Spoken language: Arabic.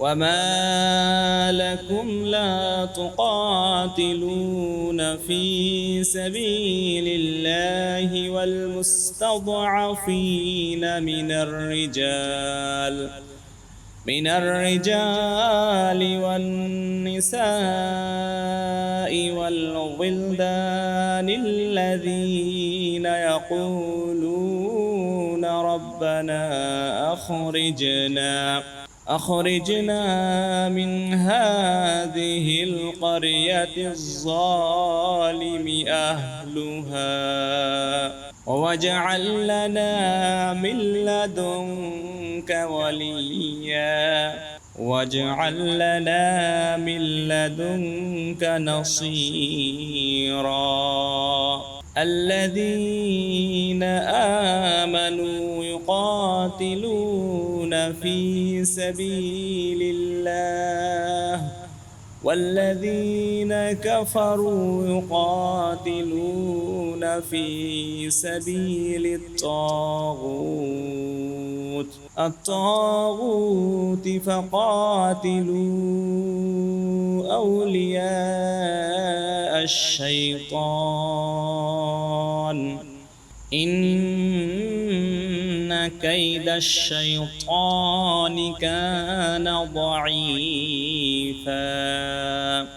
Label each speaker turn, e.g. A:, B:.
A: وما لكم لا تقاتلون في سبيل الله والمستضعفين من الرجال من الرجال والنساء والولدان الذين يقولون ربنا أخرجنا أخرجنا من هذه القرية الظالم أهلها واجعل لنا من لدنك وليا واجعل لنا من لدنك نصيرا. الذين آمنوا يقاتلون في سبيل الله والذين كفروا يقاتلون في سبيل الطاغوت. الطاغوت فقاتلوا أولياء الشيطان. إن كيد الشيطان كان ضعيفا.